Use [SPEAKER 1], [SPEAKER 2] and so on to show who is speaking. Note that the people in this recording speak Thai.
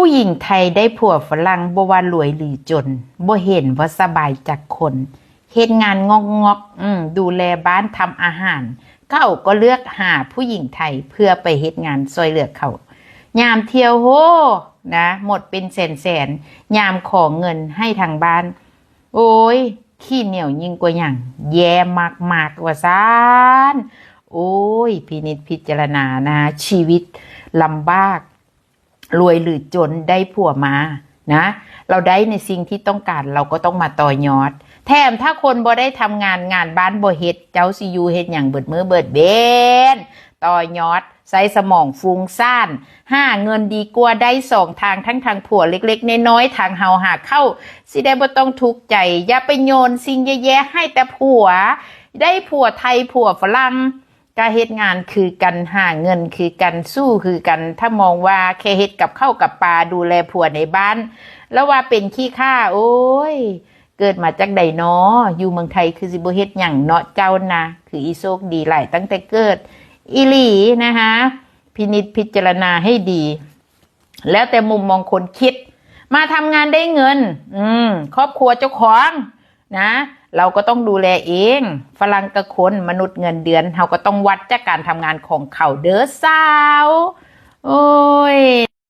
[SPEAKER 1] ผู้หญิงไทยได้ผัวฝรั่งบ่ว่ารวยหรือจนบ่เห็นว่าสบายจากคนเฮ็ดงานงอกงอกๆอืมดูแลบ้านทำอาหาร เขาก็เลือกหาผู้หญิงไทยเพื่อไปเฮ็ดงานซอยเหลือเขายามเที่ยวโหนะ หมดเป็นแสนแสนๆยามขอเงินให้ทางบ้าน โอ้ย ขี้เหนียวยิ่งกว่าอย่าง แย่มากๆว่าซานโอ้ย พินิจพิจารณานะ ชีวิตลำบาก รวยหรือจนได้ผัวมานะ เราได้ในสิ่งที่ต้องการเราก็ต้องมาต่อยอด แถมถ้าคนบ่ได้ทำงานงานบ้านบ่เฮ็ดเจ้าสิอยู่เฮ็ดอย่างเบิดมือเบิดเบนต่อยอดใส่สมองฟุ้งซ่านห้าเงินดีกว่าได้สองทางทั้งทางผัวเล็กๆน้อยๆทางเฮาหาเข้า สิได้บ่ต้องทุกข์ใจ อย่าไปโยนสิ่งแย่ๆให้แต่ผัว ได้ผัวไทยผัวฝรั่ง การเฮ็ดงานคือกันหาเงินคือกันสู้คือกัน ถ้ามองว่าแค่เฮ็ดกับเข้ากับปลาดูแลผัวในบ้าน แล้วว่าเป็นขี้ข้าโอ้ย เกิดมาจากใดนออยู่เมืองไทยคือสิบเฮ็ดหยังเนาะเจ้านะคืออีโซกดีหลายตั้งแต่เกิดอีหลีนะคะพินิจพิจารณาให้ดี แล้วแต่มุมมองคนคิด มาทำงานได้เงิน อืม ครอบครัวเจ้าของนะ เราก็ต้องดูแลเอง ฝรั่งกระคนมนุษย์เงินเดือนเราก็ต้องวัดจากการทำงานของเขาเด้อสาว โอ้ย